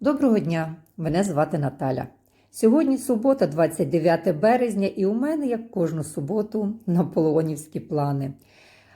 Доброго дня! Мене звати Наталя. Сьогодні субота, 29 березня, і у мене, як кожну суботу, наполеонівські плани.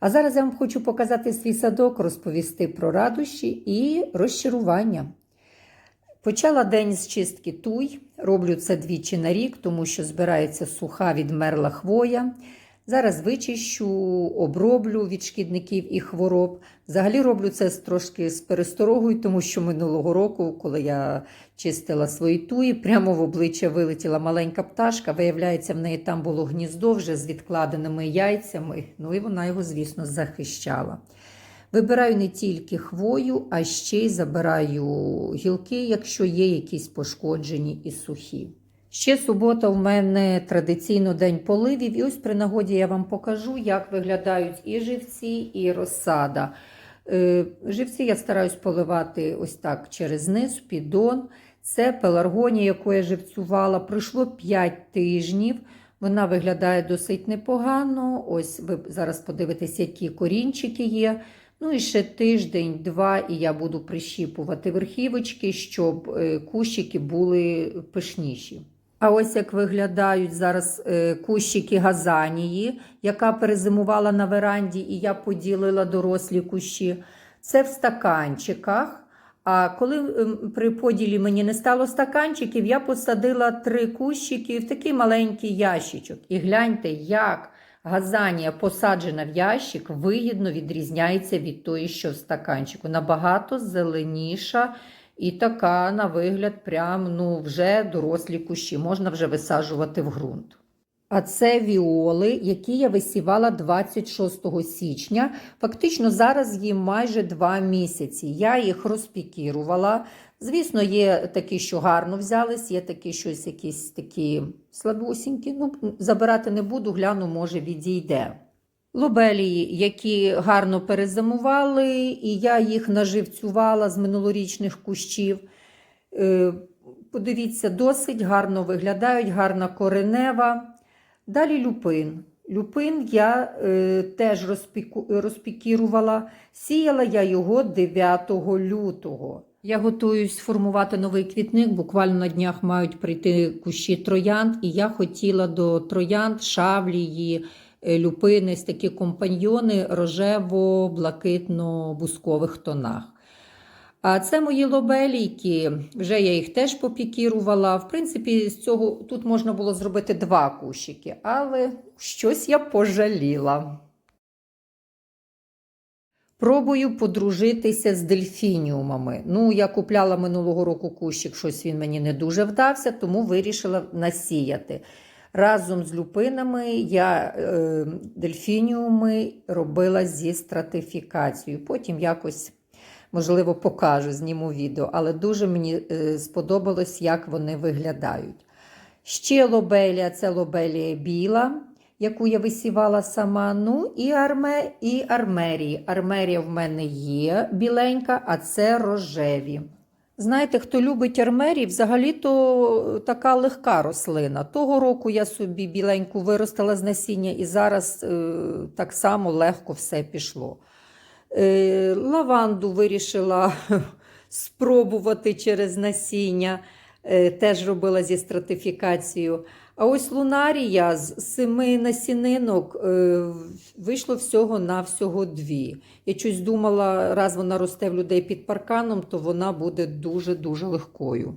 А зараз я вам хочу показати свій садок, розповісти про радощі і розчарування. Почала день з чистки туй. Роблю це двічі на рік, тому що збирається суха відмерла хвоя. Зараз вичищу, оброблю від шкідників і хвороб. Взагалі роблю це трошки з пересторогою, тому що минулого року, коли я чистила свої туї, прямо в обличчя вилетіла маленька пташка. Виявляється, в неї там було гніздо вже з відкладеними яйцями. Ну і вона його, звісно, захищала. Вибираю не тільки хвою, а ще й забираю гілки, якщо є якісь пошкоджені і сухі. Ще субота у мене традиційно день поливів, і ось при нагоді я вам покажу, як виглядають і живці, і розсада. Е, Живці я стараюсь поливати ось так через низ, в піддон. Це пеларгонія, яку я живцювала. Пройшло 5 тижнів. Вона виглядає досить непогано. Ось ви зараз подивитесь, які корінчики є. Ну і ще тиждень-два, і я буду прищіпувати верхівочки, щоб е, кущики були пишніші. А ось як виглядають зараз е, кущики газанії, яка перезимувала на веранді, і я поділила дорослі кущі. Це в стаканчиках. А коли ем, при поділі мені не стало стаканчиків, я посадила три кущики в такий маленький ящичок. І гляньте, як газанія посаджена в ящик, вигідно відрізняється від тої, що в стаканчику. Набагато зеленіша і така, на вигляд, прям ну, вже дорослі кущі, можна вже висаджувати в ґрунт. А це віоли, які я висівала 26 січня. Фактично зараз їм майже два місяці. Я їх розпікірувала. Звісно, є такі, що гарно взялись, є такі щось якісь такі слабусінькі. Ну, забирати не буду, гляну, може, відійде. Лобелії, які гарно перезимували, і я їх наживцювала з минулорічних кущів. Е, Подивіться, досить гарно виглядають, гарна коренева. Далі люпин. Люпин я е, теж розпікірувала. Сіяла я його 9 лютого. Я готуюсь формувати новий квітник. Буквально на днях мають прийти кущі троянд, і я хотіла до троянд, шавлії, люпини, такі компаньйони рожево-блакитно-бускових тонах. А це мої лобелійки. Вже я їх теж попікірувала. В принципі, з цього тут можна було зробити два кущики, але щось я пожаліла. Пробую подружитися з дельфініумами. Ну, я купляла минулого року кущик, щось він мені не дуже вдався, тому вирішила насіяти. Разом з люпинами я е, дельфініуми робила зі стратифікацією. Потім якось можливо, покажу, зніму відео, але дуже мені е, сподобалось, як вони виглядають. Ще лобелія це лобелія біла, яку я висівала сама. Ну і арме, і армерії. Армерія в мене є біленька, а це рожеві. Знаєте, хто любить армерії, взагалі-то така легка рослина. Того року я собі біленьку виростила з насіння, і зараз е, так само легко все пішло. Е, Лаванду вирішила спробувати через насіння, е, теж робила зі стратифікацією. А ось лунарія з семи насінинок е, вийшло всього на всього дві. Я щось думала, раз вона росте в людей під парканом, то вона буде дуже-дуже легкою.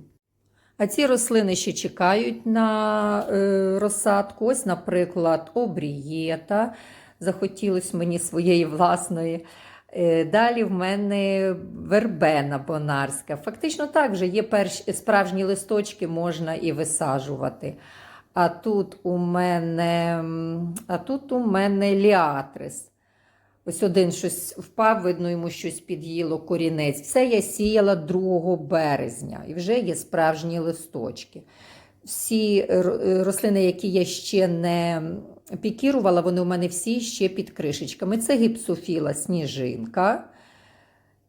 А ці рослини ще чекають на е, розсадку. Ось, наприклад, обрієта. Захотілося мені своєї власної. Е, Далі в мене вербена бонарська. Фактично так вже є перші справжні листочки, можна і висаджувати. А тут у мене, а тут у мене ліатрис. Ось один щось впав, видно, йому щось під'їло корінець. Все я сіяла 2 березня і вже є справжні листочки. Всі рослини, які я ще не пікірувала, вони у мене всі ще під кришечками. Це гіпсофіла сніжинка.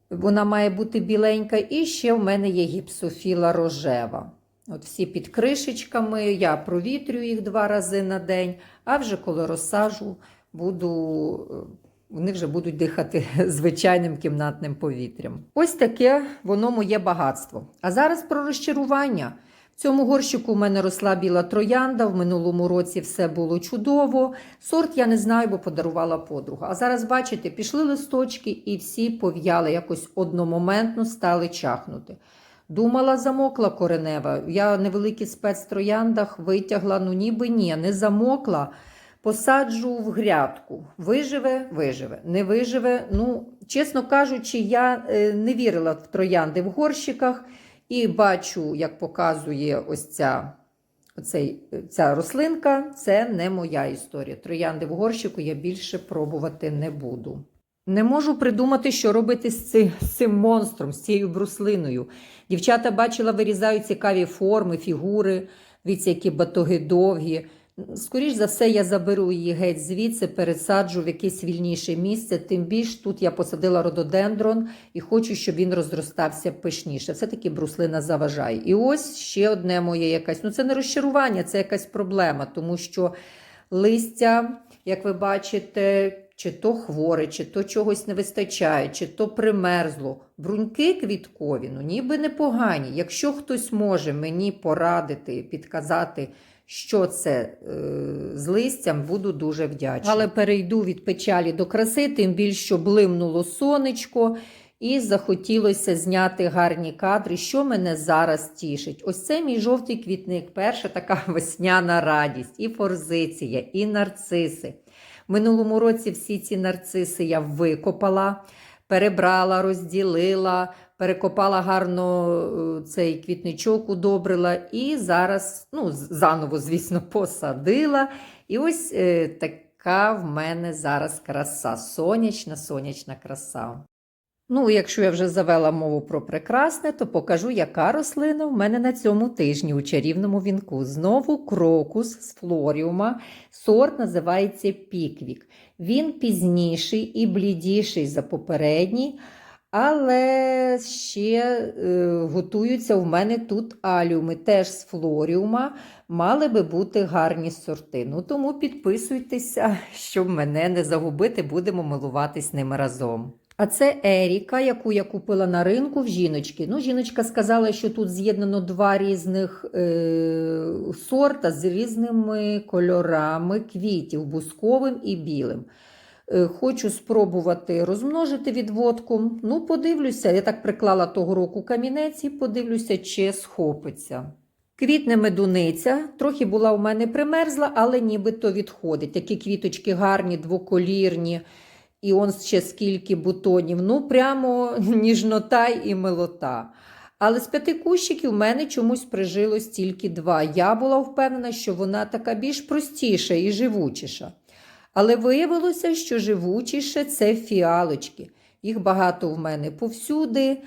Вона має бути біленька. І ще в мене є гіпсофіла рожева. От всі під кришечками, я провітрюю їх два рази на день, а вже коли розсажу, буду е, вони вже будуть дихати звичайним кімнатним повітрям. Ось таке воно моє багатство. А зараз про розчарування. В цьому горщику в мене росла біла троянда. В минулому році все було чудово. Сорт я не знаю, бо подарувала подруга. А зараз, бачите, пішли листочки і всі пов'яли, якось одномоментно стали чахнути. Думала, замокла коренева. Я невеликий спец трояндах витягла, ну ніби ні, не замокла. Посаджу в грядку. Виживе, виживе. Не виживе. Ну, чесно кажучи, я е, не вірила в троянди в горщиках і бачу, як показує ось ця, оцей, ця рослинка. Це не моя історія. Троянди в горщику я більше пробувати не буду. Не можу придумати, що робити з цим, з цим монстром, з цією бруслиною. Дівчата бачила, вирізають цікаві форми, фігури, дивіться, які батоги довгі. Скоріш за все, я заберу її геть звідси, пересаджу в якесь вільніше місце. Тим більш тут я посадила рододендрон і хочу, щоб він розростався пишніше. Все-таки бруслина заважає. І ось ще одне моє якась. Ну, це не розчарування, це якась проблема, тому що листя, як ви бачите, чи то хворе, чи то чогось не вистачає, чи то примерзло. Бруньки квіткові, ну ніби непогані. Якщо хтось може мені порадити, підказати, що це е, з листям, буду дуже вдячна. Але перейду від печалі до краси, тим більше блимнуло сонечко. І захотілося зняти гарні кадри, що мене зараз тішить. Ось це мій жовтий квітник, перша така весняна радість, і форзиція, і нарциси. Минулому році всі ці нарциси я викопала, перебрала, розділила, перекопала гарно е, цей квітничок, удобрила і зараз, ну, заново, звісно, посадила. І ось е, така в мене зараз краса. Сонячна, сонячна краса. Ну, якщо я вже завела мову про прекрасне, то покажу, яка рослина в мене на цьому тижні у чарівному вінку. Знову крокус з флоріума. Сорт називається піквік. Він пізніший і блідіший за попередній, але ще е, готуються в мене тут аліуми, теж з флоріума. Мали би бути гарні сорти. Ну тому підписуйтеся, щоб мене не загубити, будемо милуватись ними разом. А це Еріка, яку я купила на ринку в жіночки. Ну, жіночка сказала, що тут з'єднано два різних е, сорта з різними кольорами квітів, бусковим і білим. Е, Хочу спробувати розмножити відводку. Ну, подивлюся, я так приклала того року камінець і подивлюся, чи схопиться. Квітне медуниця, трохи була у мене примерзла, але нібито відходить. Такі квіточки гарні, двоколірні. І он ще скільки бутонів. Ну, прямо ніжнота і милота. Але з п'яти кущиків в мене чомусь прижилось тільки два. Я була впевнена, що вона така більш простіша і живучіша. Але виявилося, що живучіше це фіалочки. Їх багато в мене повсюди.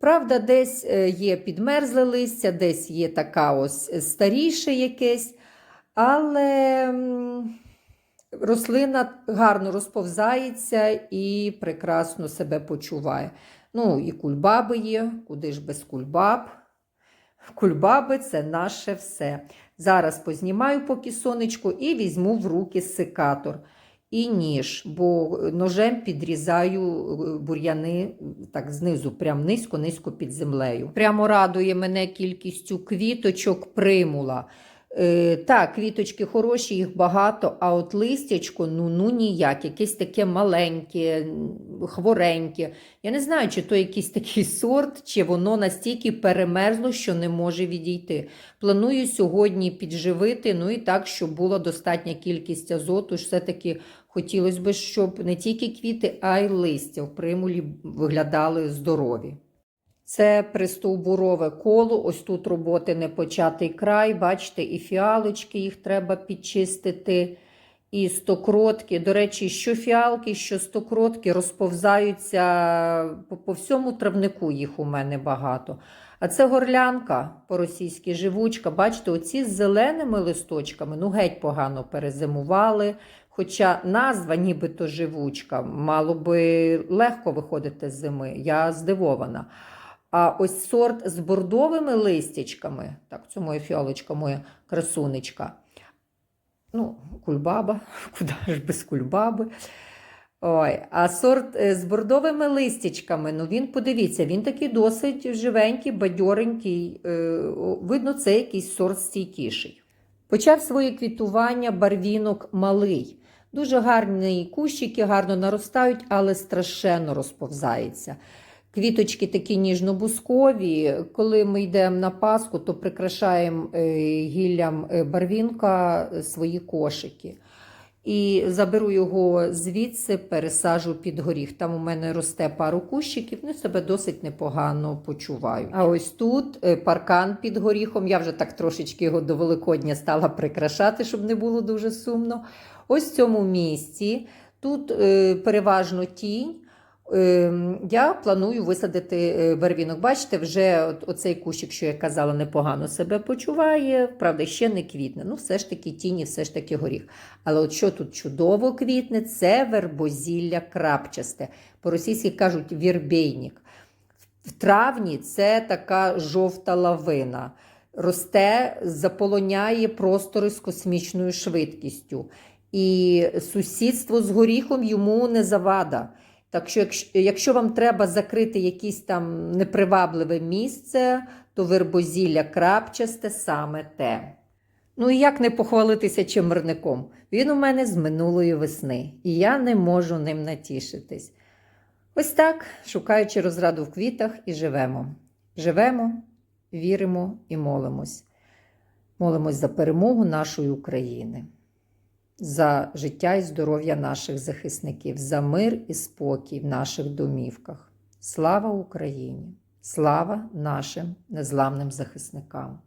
Правда, десь е, є підмерзле листя, десь є така ось е, старіше якесь. Але рослина гарно розповзається і прекрасно себе почуває. Ну, і кульбаби є, куди ж без кульбаб. Кульбаби це наше все. Зараз познімаю поки сонечко і візьму в руки секатор і ніж, бо ножем підрізаю е, бур'яни так знизу, прям низько-низько під землею. Прямо радує мене кількістю квіточок примула. Е, так, квіточки хороші, їх багато, а от листячко ну, ну ніяк, якесь таке маленьке, хвореньке. Я не знаю, чи то якийсь такий сорт, чи воно настільки перемерзло, що не може відійти. Планую сьогодні підживити, ну і так, щоб була достатня кількість азоту. Все-таки хотілося б, щоб не тільки квіти, а й листя в примулі виглядали здорові. Це пристовбурове коло. Ось тут роботи не початий край. Бачите, і фіалочки їх треба підчистити. І стокротки. До речі, що фіалки, що стокротки розповзаються по, по всьому травнику їх у мене багато. А це горлянка по-російськи живучка. Бачите, оці з зеленими листочками ну геть погано перезимували. Хоча назва нібито живучка, мало би легко виходити з зими. Я здивована. А ось сорт з бордовими листячками, так, це моя фіалочка, моя красунечка. Ну, кульбаба, куди ж без кульбаби. Ой, а сорт е, з бордовими листячками, ну він, подивіться, він такий досить живенький, бадьоренький. Е, Видно, це якийсь сорт стійкіший. Почав своє квітування барвінок малий. Дуже гарні кущики, гарно наростають, але страшенно розповзаються. Квіточки такі ніжно-бускові. Коли ми йдемо на Пасху, то прикрашаємо е, гіллям е, барвінка е, свої кошики. І заберу його звідси, пересажу під горіх. Там у мене росте пару кущиків, ну себе досить непогано почуваю. А ось тут паркан під горіхом. Я вже так трошечки його до Великодня стала прикрашати, щоб не було дуже сумно. Ось в цьому місці тут переважно тінь. Е, Я планую висадити е, барвінок. Бачите, вже оцей кущик, що я казала, непогано себе почуває. Правда, ще не квітне. Ну, все ж таки тіні, все ж таки горіх. Але от що тут чудово квітне, це вербозілля крапчасте. По-російськи кажуть вірбейник. В травні це така жовта лавина. Росте, заполоняє простори з космічною швидкістю. І сусідство з горіхом йому не завада. Так що, якщо, вам треба закрити якесь там непривабливе місце, то вербозілля крапчасте саме те. Ну і як не похвалитися чимерником? Він у мене з минулої весни, і я не можу ним натішитись. Ось так, шукаючи розраду в квітах, і живемо. Живемо, віримо і молимось. Молимось за перемогу нашої України, за життя і здоров'я наших захисників, за мир і спокій в наших домівках. Слава Україні! Слава нашим незламним захисникам!